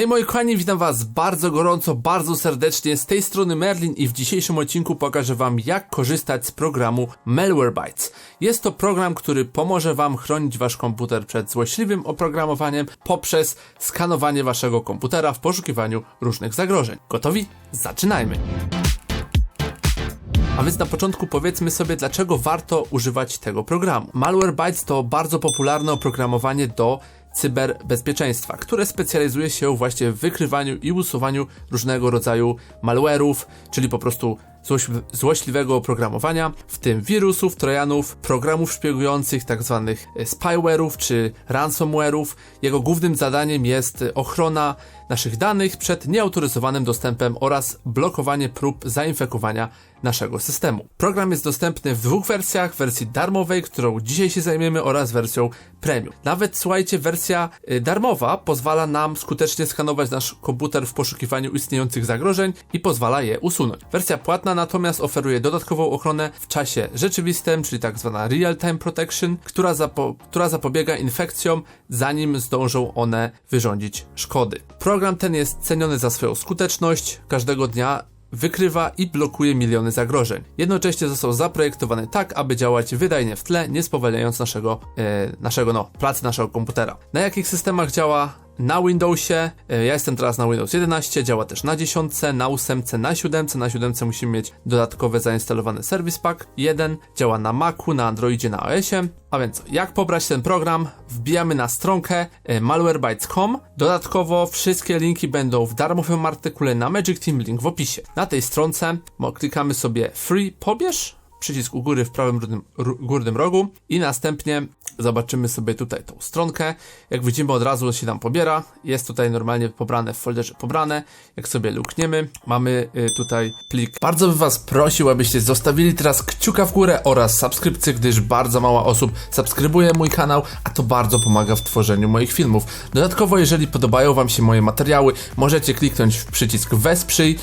Hej moi kochani, witam was bardzo gorąco, bardzo serdecznie, z tej strony Merlin i w dzisiejszym odcinku pokażę wam jak korzystać z programu Malwarebytes. Jest to program, który pomoże wam chronić wasz komputer przed złośliwym oprogramowaniem poprzez skanowanie waszego komputera w poszukiwaniu różnych zagrożeń. Gotowi? Zaczynajmy! A więc na początku powiedzmy sobie, dlaczego warto używać tego programu. Malwarebytes to bardzo popularne oprogramowanie do cyberbezpieczeństwa, które specjalizuje się właśnie w wykrywaniu i usuwaniu różnego rodzaju malware'ów, czyli po prostu złośli- złośliwego oprogramowania, w tym wirusów, trojanów, programów szpiegujących, tzw. spyware'ów czy ransomware'ów. Jego głównym zadaniem jest ochrona naszych danych przed nieautoryzowanym dostępem oraz blokowanie prób zainfekowania naszego systemu. Program jest dostępny w dwóch wersjach, wersji darmowej, którą dzisiaj się zajmiemy oraz wersją premium. Nawet słuchajcie, wersja y, darmowa pozwala nam skutecznie skanować nasz komputer w poszukiwaniu istniejących zagrożeń i pozwala je usunąć. Wersja płatna natomiast oferuje dodatkową ochronę w czasie rzeczywistym, czyli tak zwana real-time protection, która, zapo- która zapobiega infekcjom, zanim zdążą one wyrządzić szkody. Program ten jest ceniony za swoją skuteczność. Każdego dnia wykrywa i blokuje miliony zagrożeń. Jednocześnie został zaprojektowany tak, aby działać wydajnie w tle, nie spowalniając naszego, e, naszego no, pracy naszego komputera. Na jakich systemach działa? Na Windowsie, e, ja jestem teraz na Windows 11, działa też na 10, na 8, na 7, na 7 musimy mieć dodatkowe zainstalowane Service Pack 1, działa na Macu, na Androidzie, na OSie. A więc jak pobrać ten program? Wbijamy na stronkę e, malwarebytes.com. Dodatkowo wszystkie linki będą w darmowym artykule na Magic Team, link w opisie. Na tej stronce klikamy sobie free pobierz, przycisk u góry w prawym górnym, górnym rogu i następnie zobaczymy sobie tutaj tą stronkę. Jak widzimy od razu się nam pobiera. Jest tutaj normalnie pobrane w folderze pobrane. Jak sobie lukniemy, mamy y, tutaj plik. Bardzo bym was prosił, abyście zostawili teraz kciuka w górę oraz subskrypcję, gdyż bardzo mało osób subskrybuje mój kanał, a to bardzo pomaga w tworzeniu moich filmów. Dodatkowo, jeżeli podobają wam się moje materiały, możecie kliknąć w przycisk wesprzyj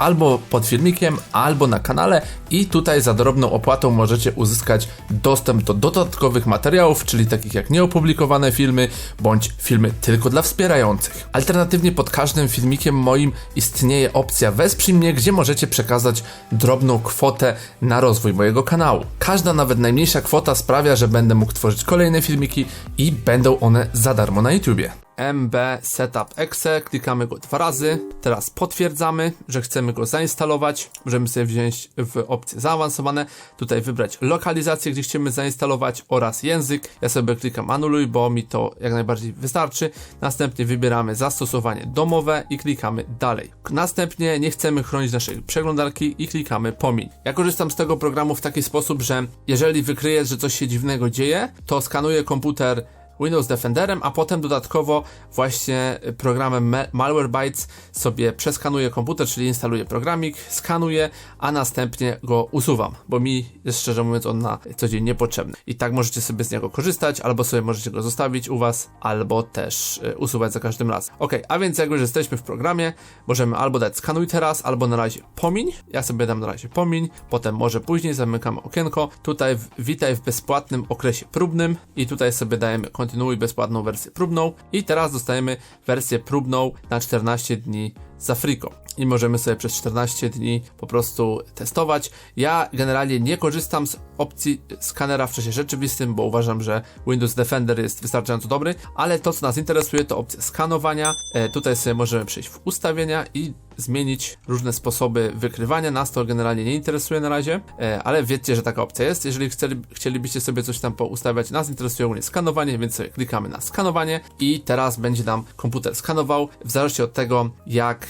albo pod filmikiem, albo na kanale i tutaj za drobną opłatą możecie uzyskać dostęp do dodatkowych materiałów, czyli takich jak nieopublikowane filmy, bądź filmy tylko dla wspierających. Alternatywnie pod każdym filmikiem moim istnieje opcja wesprzyj mnie, gdzie możecie przekazać drobną kwotę na rozwój mojego kanału. Każda nawet najmniejsza kwota sprawia, że będę mógł tworzyć kolejne filmiki i będą one za darmo na YouTubie. MB Setup Exe, klikamy go dwa razy. Teraz potwierdzamy, że chcemy go zainstalować. Możemy sobie wziąć w opcje zaawansowane, tutaj wybrać lokalizację, gdzie chcemy zainstalować oraz język. Ja sobie klikam anuluj, bo mi to jak najbardziej wystarczy. Następnie wybieramy zastosowanie domowe i klikamy dalej. Następnie nie chcemy chronić naszej przeglądarki i klikamy pomiń. Ja korzystam z tego programu w taki sposób, że jeżeli wykryję, że coś się dziwnego dzieje, to skanuję komputer Windows Defenderem, a potem dodatkowo właśnie programem Ma- Malwarebytes sobie przeskanuję komputer, czyli instaluję programik, skanuję, a następnie go usuwam, bo mi jest szczerze mówiąc on na co dzień niepotrzebny. I tak możecie sobie z niego korzystać, albo sobie możecie go zostawić u was, albo też e, usuwać za każdym razem. Ok, a więc jak już jesteśmy w programie, możemy albo dać skanuj teraz, albo na razie pomiń. Ja sobie dam na razie pomiń, potem może później zamykamy okienko. Tutaj w, witaj w bezpłatnym okresie próbnym i tutaj sobie dajemy kontynuuj bezpłatną wersję próbną. I teraz dostajemy wersję próbną na 14 dni za friko i możemy sobie przez 14 dni po prostu testować. Ja generalnie nie korzystam z opcji skanera w czasie rzeczywistym, bo uważam, że Windows Defender jest wystarczająco dobry, ale to co nas interesuje to opcja skanowania. E, tutaj sobie możemy przejść w ustawienia i zmienić różne sposoby wykrywania. Nas to generalnie nie interesuje na razie, e, ale wiecie, że taka opcja jest. Jeżeli chcieli, chcielibyście sobie coś tam poustawiać, nas interesuje ogólnie skanowanie, więc klikamy na skanowanie i teraz będzie nam komputer skanował w zależności od tego, jak,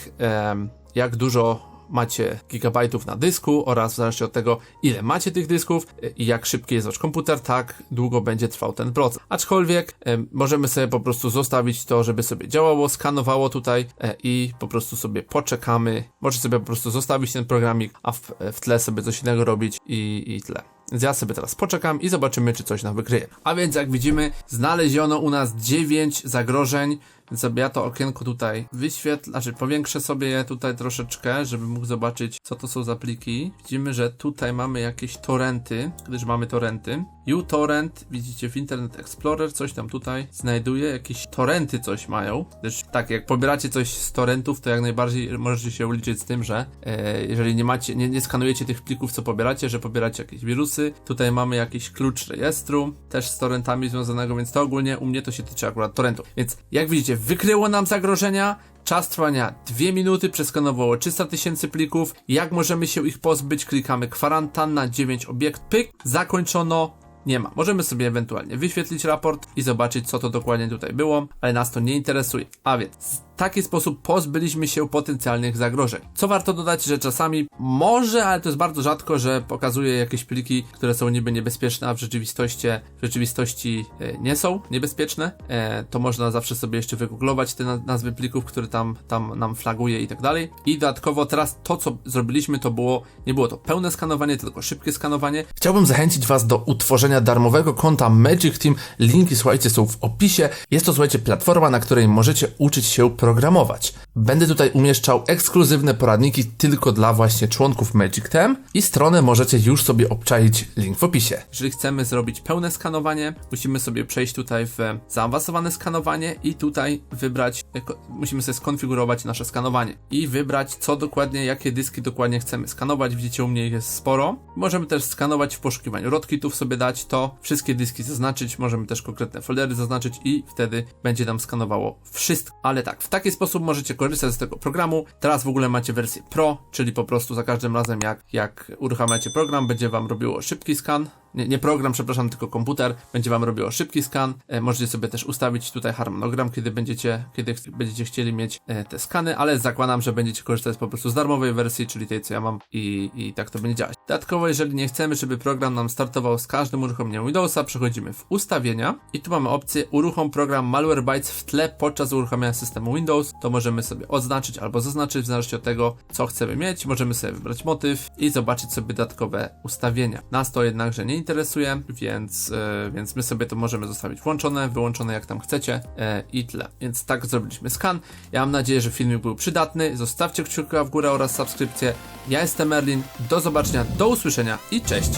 jak dużo macie gigabajtów na dysku oraz w zależności od tego, ile macie tych dysków y, i jak szybki jest wasz komputer, tak długo będzie trwał ten proces. Aczkolwiek em, możemy sobie po prostu zostawić to, żeby sobie działało, skanowało tutaj e, i po prostu sobie poczekamy. Możecie sobie po prostu zostawić ten programik, a w, w tle sobie coś innego robić i, i tyle. Więc ja sobie teraz poczekam i zobaczymy, czy coś nam wykryje. A więc jak widzimy, znaleziono u nas 9 zagrożeń, więc ja to okienko tutaj wyświetlę, znaczy powiększę sobie je tutaj troszeczkę, żeby mógł zobaczyć, co to są za pliki. Widzimy, że tutaj mamy jakieś torenty, gdyż mamy torenty. uTorrent, widzicie w Internet Explorer, coś tam tutaj znajduje, jakieś torrenty coś mają. Też tak, jak pobieracie coś z torrentów, to jak najbardziej możecie się uliczyć z tym, że e, jeżeli nie macie, nie, nie skanujecie tych plików, co pobieracie, że pobieracie jakieś wirusy. Tutaj mamy jakiś klucz rejestru, też z torrentami związanego, więc to ogólnie u mnie to się tyczy akurat torrentów. Więc jak widzicie, wykryło nam zagrożenia, Czas trwania 2 minuty, przeskanowało 300 tysięcy plików. Jak możemy się ich pozbyć? Klikamy kwarantanna 9 obiekt, pyk, zakończono. Nie ma. Możemy sobie ewentualnie wyświetlić raport i zobaczyć, co to dokładnie tutaj było, ale nas to nie interesuje. A więc w taki sposób pozbyliśmy się potencjalnych zagrożeń. Co warto dodać, że czasami może, ale to jest bardzo rzadko, że pokazuje jakieś pliki, które są niby niebezpieczne, a w rzeczywistości, w rzeczywistości e, nie są niebezpieczne. E, to można zawsze sobie jeszcze wygooglować te na- nazwy plików, które tam, tam nam flaguje i tak dalej. I dodatkowo teraz to, co zrobiliśmy, to było, nie było to pełne skanowanie, tylko szybkie skanowanie. Chciałbym zachęcić Was do utworzenia darmowego konta Magic Team. Linki, słuchajcie, są w opisie. Jest to, słuchajcie, platforma, na której możecie uczyć się programować. Będę tutaj umieszczał ekskluzywne poradniki tylko dla właśnie członków Magic Team i stronę możecie już sobie obczaić link w opisie. Jeżeli chcemy zrobić pełne skanowanie, musimy sobie przejść tutaj w zaawansowane skanowanie i tutaj wybrać, musimy sobie skonfigurować nasze skanowanie i wybrać co dokładnie, jakie dyski dokładnie chcemy skanować. Widzicie, u mnie jest sporo. Możemy też skanować w poszukiwaniu rodkitów sobie dać to, wszystkie dyski zaznaczyć, możemy też konkretne foldery zaznaczyć i wtedy będzie nam skanowało wszystko. Ale tak, w taki sposób możecie korzystać z tego programu. Teraz w ogóle macie wersję Pro, czyli po prostu za każdym razem jak, jak uruchamiacie program, będzie wam robiło szybki skan. Nie, nie program, przepraszam, tylko komputer będzie wam robiło szybki skan. E, możecie sobie też ustawić tutaj harmonogram, kiedy będziecie, kiedy ch- będziecie chcieli mieć e, te skany, ale zakładam, że będziecie korzystać po prostu z darmowej wersji, czyli tej, co ja mam i, i tak to będzie działać. Dodatkowo, jeżeli nie chcemy, żeby program nam startował z każdym uruchomieniem Windowsa, przechodzimy w ustawienia i tu mamy opcję uruchom program Malwarebytes w tle podczas uruchamiania systemu Windows. To możemy sobie oznaczyć albo zaznaczyć w zależności od tego, co chcemy mieć. Możemy sobie wybrać motyw i zobaczyć sobie dodatkowe ustawienia. Nas to jednakże nie interesuje, więc, e, więc my sobie to możemy zostawić włączone, wyłączone jak tam chcecie e, i tyle. Więc tak zrobiliśmy skan. Ja mam nadzieję, że filmik był przydatny. Zostawcie kciuka w górę oraz subskrypcję. Ja jestem Merlin. Do zobaczenia, do usłyszenia i cześć!